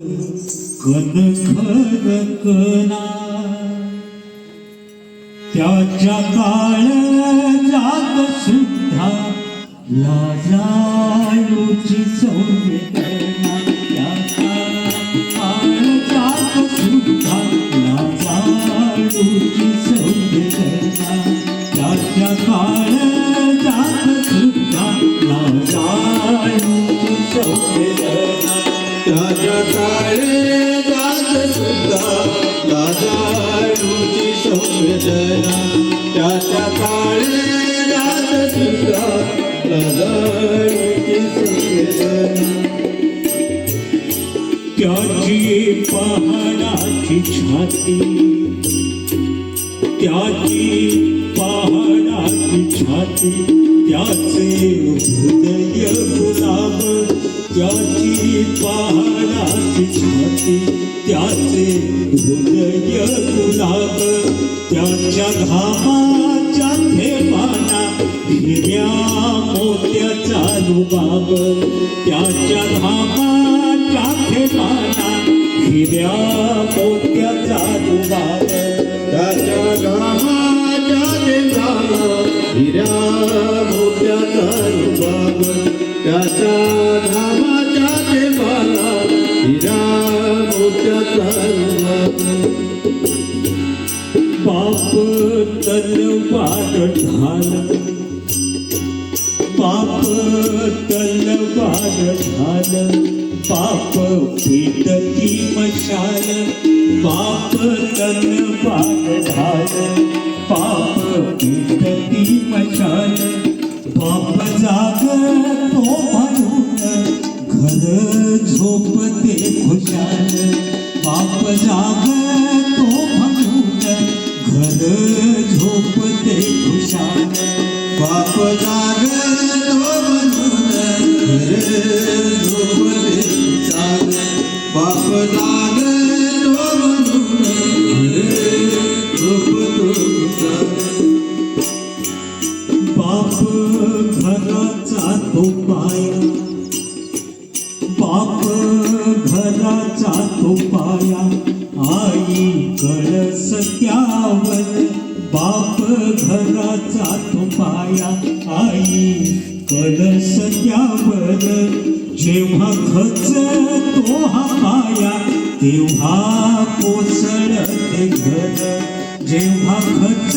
कन त्याच्या काळ जाग सुद्धा लाजाळूची संवेदना त्याचा काळ सुद्धा लाजाळूची त्याच्या काळ सुद्धा लाजाळूची संवेदना त्याच्या काळे जात सुद्धा लाजाळूची संवेदना त्याच्या काळे जात सुद्धा लाजाळूची संवेदना त्याची पहाडाची छाती त्याची पहाडाची छाती त्याचे हृदय गुलाब त्याची पाहण्याची छाती त्याचे हृदय गुलाब त्याच्या घामाच्या थेंबाना हिऱ्या मोत्याचा लुबाब त्याच्या घामाच्या थेंबाना हिऱ्या मोत्याचा लुबाब त्याच्या घामाच्या देवाला हिऱ्या मोत्याचा रुबाब त्याच्या मोत्याचा रुबाब बाप झालं ढाल तल तलवार झालं बाप पेटती मशाल बाप तलवार झालं बाप पेटती मशाल बाप जाग तो म्हणून घर झोपते खुशाल जाग तो म्हणून घर झोपते खुशाल बाप जागतो म्हणून घर झोपते चाल बाप जागतो घराचा तो पाया आई कळस त्यावर. बाप घराचा तो पाया आई कळस त्यावर. जेव्हा खच तो हा पाया तेव्हा कोसळते घर. जेव्हा खच